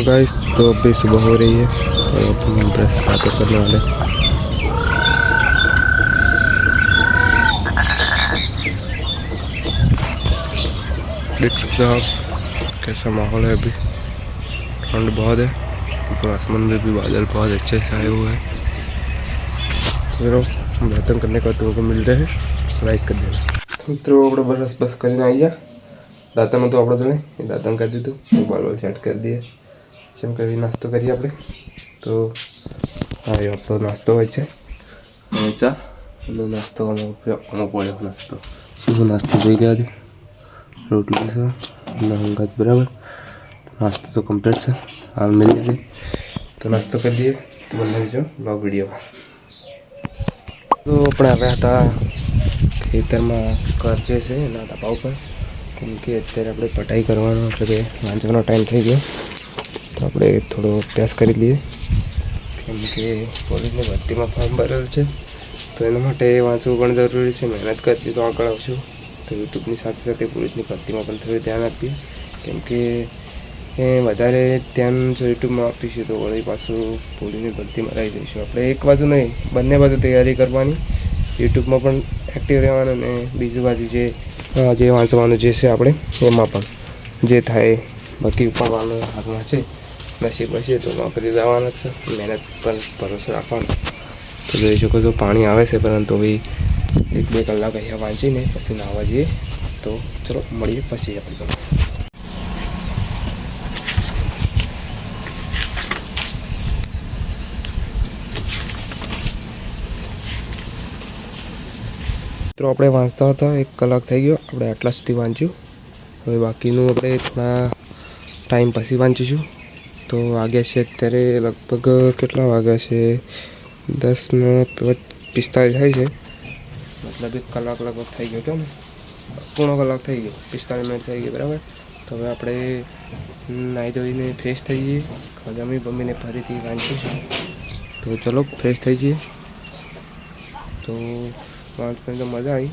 और गाइस तो अभी सुबह हो रही है और अब हम ब्रश स्टार्ट करने वाले हैं। देख सकते हो आप कैसा माहौल है अभी ठंड बहुत है ऊपर आसमान में भी बादल बहुत अच्छे छाए हुए हैं चलो बर्तन करने का तो मिलते हैं લાઈક કરી દેજો મિત્રો આપણે બરસ બસ કરીને આવી ગયા દાંતણ તો આપણે જોડે એ દાંતણ કરી દીધું મોબાઈલ વોલ સેટ કરી દઈએ જેમ કે નાસ્તો કરીએ આપણે. તો હા એ આપણો નાસ્તો હોય છે. અને ચા અને નાસ્તો અમુક અમુક પડ્યો નાસ્તો. શું નાસ્તો જોઈ ગયા છે. રોટલી છે અને બરાબર. નાસ્તો તો કમ્પ્લીટ છે. હાલ મળી જાય તો નાસ્તો કરી દઈએ તો બનાવી બીજો બ્લોગ વિડીયોમાં. તો આપણે આવ્યા હતા ખેતરમાં કરજે છે એના ધાબા ઉપર. કેમ કે અત્યારે આપણે પટાઈ કરવાનો, એટલે કે વાંચવાનો ટાઈમ થઈ ગયો. તો આપણે થોડો અભ્યાસ કરી લઈએ. કેમ કે કોલેજની ભરતીમાં ફોર્મ ભરેલું છે, તો એના માટે વાંચવું પણ જરૂરી છે, મહેનત કરજો તો આગળ આવશું. તો યુટ્યુબની સાથે સાથે પોલીસની ભરતીમાં પણ થોડું ધ્યાન આપીએ. કેમ કે એ વધારે ધ્યાન જો યુટ્યુબમાં આપીશું તો વળી પાછું પોલીસની ભરતીમાં રહી જઈશું. આપણે એક બાજુ નહીં, બંને બાજુ તૈયારી કરવાની. યુટ્યુબમાં પણ એક્ટિવ રહેવાનું અને બીજી બાજુ જે જે વાંચવાનું જે છે આપણે, એમાં પણ જે થાય, બાકી ઉપાડવાનું હાથમાં છે નસીબ હશે તો નોકરી જવાના જ છે. મહેનત પર ભરોસો રાખવાનો. તો જોઈ શકો છો પાણી આવે છે, પરંતુ બી એક બે કલાક અહીંયા વાંચીને પછી નાવા જઈએ. તો ચલો મળીએ પછી આપણે તો આપણે વાંચતા હતા, એક કલાક થઈ ગયો. આપણે આટલા સુધી વાંચ્યું. હવે બાકીનું આપણે થોડા ટાઈમ પછી વાંચીશું. તો વાગ્યા છે અત્યારે લગભગ કેટલા વાગ્યા છે? દસ ને પ- પિસ્તાળીસ થાય છે. મતલબ એક કલાક લગભગ થઈ ગયો કેમ? પૂર્ણ કલાક થઈ ગયો. પિસ્તાળીસ મિનિટ થઈ ગઈ બરાબર? તો હવે આપણે નાહી ધોઈને ફ્રેશ થઈ જઈએ. જમી બમીને ફરીથી વાંચીશું તો ચલો ફ્રેશ થઈ જઈએ. તો વાંચવાની તો મજા આવી.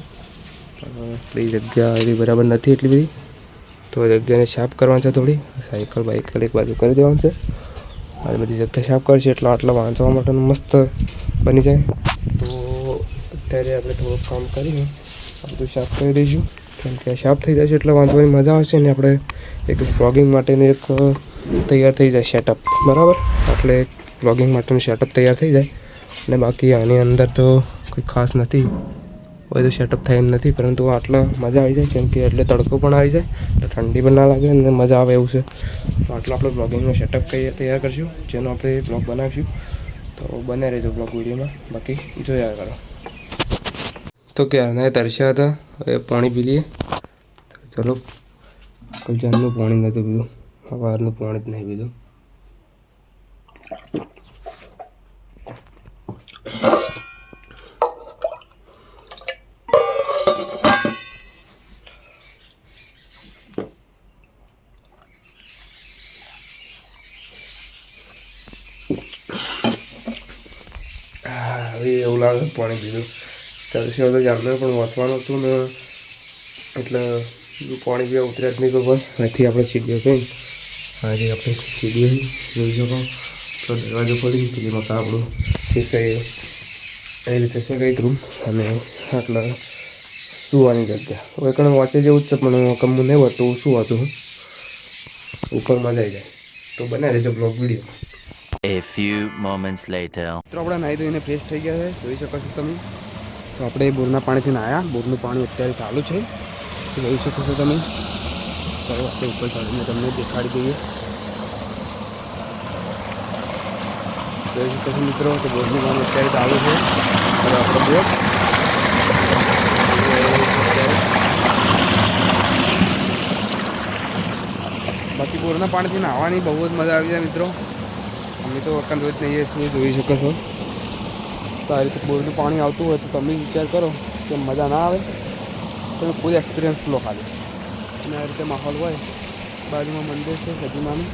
પણ આપણી જગ્યા એવી બરાબર નથી એટલી બધી. તો જગ્યાને સાફ કરવાની છે થોડી. સાયકલ બાઇકલ એક બાજુ કરી દેવાનું છે. આ બધી જગ્યા સાફ કરશે એટલે આટલા વાંચવા માટેનું મસ્ત બની જાય. તો અત્યારે આપણે થોડુંક કામ કરીને આ બધું સાફ કરી દઈશું. કેમ કે સાફ થઈ જશે એટલે વાંચવાની મજા આવશે ને આપણે એક બ્લોગિંગ માટેનું એક તૈયાર થઈ જાય સેટઅપ બરાબર? એટલે બ્લોગિંગ માટેનું સેટઅપ તૈયાર થઈ જાય. અને બાકી આની અંદર તો કોઈ ખાસ નથી. બધું સેટઅપ થાય એમ નથી, પરંતુ આટલા મજા આવી જાય કેમ કે એટલે તડકો પણ આવી જાય, એટલે ઠંડી પણ ના લાગે અને મજા આવે એવું છે. તો આટલો આપણે બ્લોગિંગનો સેટઅપ કઈ તૈયાર કરશું, જેનો આપણે બ્લોગ બનાવીશું. તો બને રહેજો બ્લોગ વિડીયોમાં. બાકી જોયા કરો. તો ક્યારના તરસ્યા હતા, હવે પાણી પી લઈએ. ચલો કોઈ જાનનું પાણી નહોતું પીધું. સવારનું પાણી જ નહીં પીધું. હવે એવું લાગે પાણી પીધું. તરસ્યો તો જામનગર પણ વાંચવાનું હતું ને, એટલે પાણી પીવા ઉતર્યા જ નહીં ભાઈ અહીંથી આપણે સીડીઓ કઈ આજે આપણે સીડીઓ જોઈ શકો. તો દરવાજો ખોલી પેલી મકા આપણું જે છે એ રીતે છે કંઈક રૂમ અને આટલા સુવાની જગ્યા. હવે કણ વાંચે જેવું જ છે, પણ કમું નહીં હોતું શું હતું ઉપર મજા આવી જાય. તો બનાવી દેજો blog video A few moments later. મિત્રો, આપણે નાહી ધોઈને ફ્રેશ થઈ ગયા છે. જોઈ શકો છો તમે. તો આપણે બોરના પાણીથી નાહ્યા. બોરનું પાણી અત્યારે ચાલુ છે. તો જોઈ શકો છો તમે. તો આપણે ઉપર ચડીને તમને દેખાડી દઈએ. જોઈ શકો છો મિત્રો, તો બોરનું પાણી અત્યારે ચાલુ છે. હવે આપણો બોર. બાકી બોરના પાણીથી નાહવાની બહુ જ મજા આવી જાય મિત્રો. અમે તો અકલ રોજ નહીં છીએ જોઈ શકો છો? તો આ રીતે બોરનું પાણી આવતું હોય તો તમે વિચાર કરો કે મજા ના આવે, તમે કોઈ એક્સપિરિયન્સ લો ખાલી. અને આ રીતે માહોલ હોય, બાજુમાં મંદિર છે સજીમાનું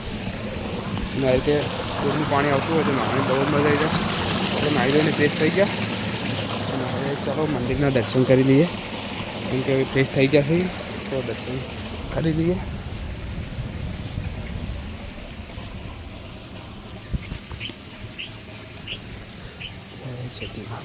અને આ રીતે બોરનું પાણી આવતું હોય તો નાહવાની બહુ મજા આવી જાય. આપણે નાહી ધોઈને ફ્રેશ થઈ ગયા. અને હવે ચાલો મંદિરના દર્શન કરી લઈએ. કેમ કે હવે ફ્રેશ થઈ ગયા છે તો દર્શન કરી લઈએ. સિટીમાં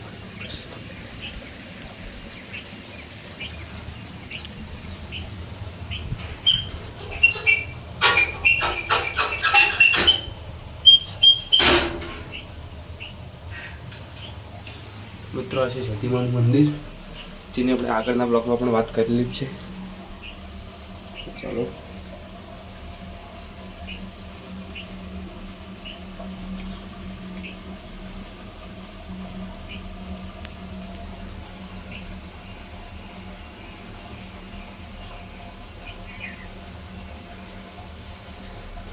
મિત્રો છે સતીમાનું મંદિર. જેની આપણે આગળના બ્લોકમાં પણ વાત કરેલી જ છે. ચાલો.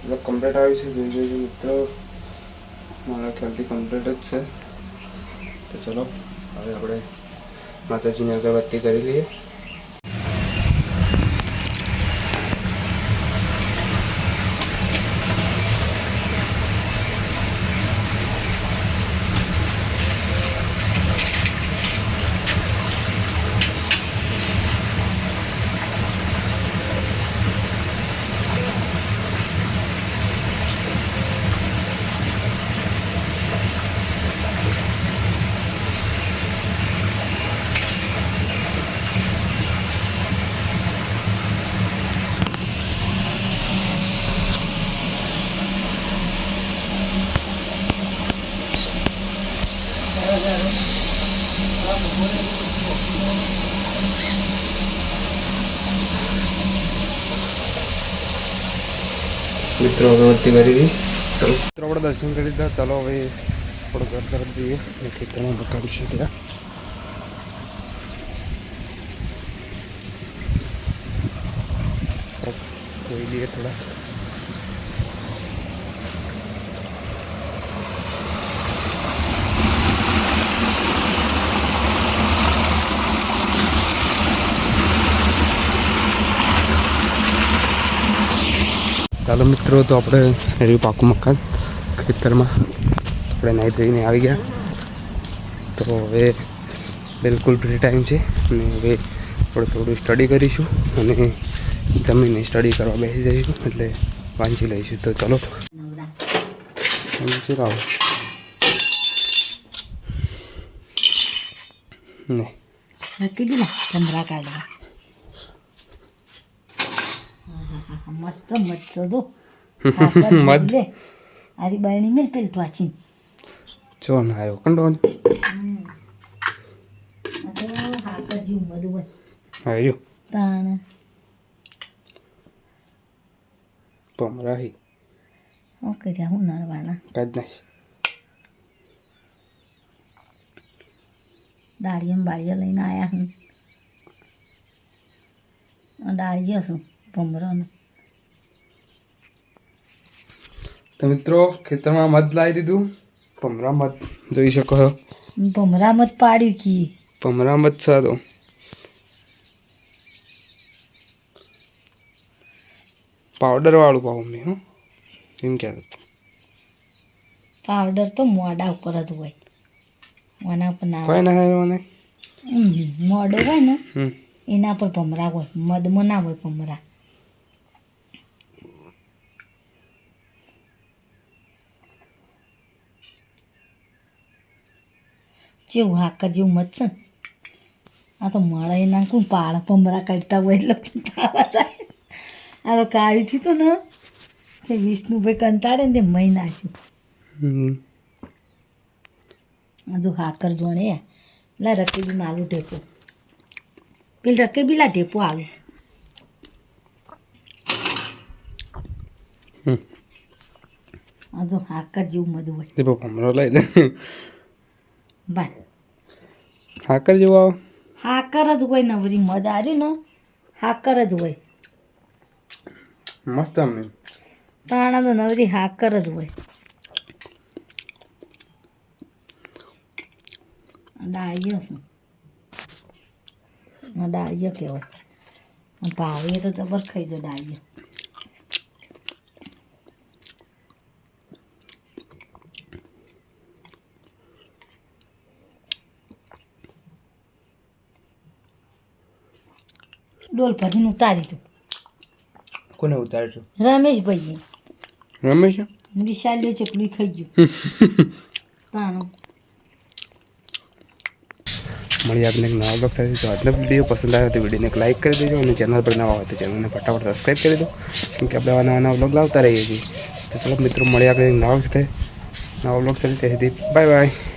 એટલે કમ્પ્લેટ આવ્યું છે જોઈ જોઈ મિત્રો મારા ખ્યાલથી કમ્પ્લીટ જ છે તો ચલો હવે આપણે માતાજીની અગરબત્તી કરી લઈએ મિત્રો અગરબત્તી કરી મિત્રો, આપણે દર્શન કરી દીધા ચાલો, હવે આપણે ઘર તરફ જઈએ. ખેતરમાં મકાન છે ત્યાં. કોઈ લઈએ થોડા ચાલો મિત્રો, તો આપણે રહ્યું પાકું મકાન ખેતરમાં. આપણે નાહી ધોઈને આવી ગયા. તો હવે બિલકુલ ફ્રી ટાઈમ છે અને હવે આપણે થોડું સ્ટડી કરીશું અને જમીને સ્ટડી કરવા બેસી જઈશું, એટલે વાંચી લઈશું. તો ચલો. વાંચી લાવો. ને. કાઢવા મસ્ત મસ્ત જો. લે આરી બાયણી મેલ પેલ વાંચીને જો ના આવ્યો કંડો હાકર જેવું હોય. આવ્યો તાણ. પમરાહી શું કર્યા હું નરવાના. કાઢ નાખ. ડાળીઓ બાળીઓ લઈને આયા હું. આ છું ભમરોનો? તો મિત્રો ખેતરમાં મધ લાવી દીધું. ભમરા મધ જોઈ શકો છો. ભમરા મધ પાડ્યું કી? ભમરા મધ છે તો. પાવડર વાળું પાવ મેં હો. એમ કહેતો પાવડર તો મોડા ઉપર જ હોય. આના ઉપર ના હોય ના હોય મોઢો હોય ને એના પર ભમરા હોય. મધમાં ના હોય ભમરા. જેવું હાકર જેવું છે ને આ તો મળે નાખું પાળ પમરા કાઢતા હોય એટલે પાવા જાય. આ તો કાવી થી તો ને. તે વિષ્ણુભાઈ કંટાળે ને તે મહી નાખ્યું. હજુ આ જો હાકર જોણે લા રકેબી માલું ટેપો પેલી રકેબી લા ટેપો આવે. હમ. આ હાકર જેવું મધું હોય. પમરો લઈ લે બાળ હાકર જેવો આવો. હાકર જ હોય નવરી મજા આવ્યું ને હાકર જ હોય. મસ્ત અમને તાણા તો નવરી હાકર જ હોય. ડાળીઓ શું ડાળીઓ કહેવાય. ભાવે તો જબર ખાઈ જો ડાળીઓ ડોલ ભરીને ઉતારી દઉં. કોને ઉતારજો રમેશભાઈએ. રમેશ? વિશાલ્યો ચકલી ખાઈ ગયું. તાણું. મળીએ આપણે એક નવા બ્લોગ થાય તો આજનો વીડિયો પસંદ આવ્યો તો વિડીયોને એક લાઇક કરી દેજો અને ચેનલ પર નવા હોય તો ચેનલને ફટાફટ સબસ્ક્રાઈબ કરી દો કેમ કે આપણે આવા નવા નવા બ્લોગ લાવતા રહીએ છીએ. તો ચલો મિત્રો મળીએ આપણે એક નવા વખતે નવા બ્લોગ સાથે. ત્યાં સુધી બાય બાય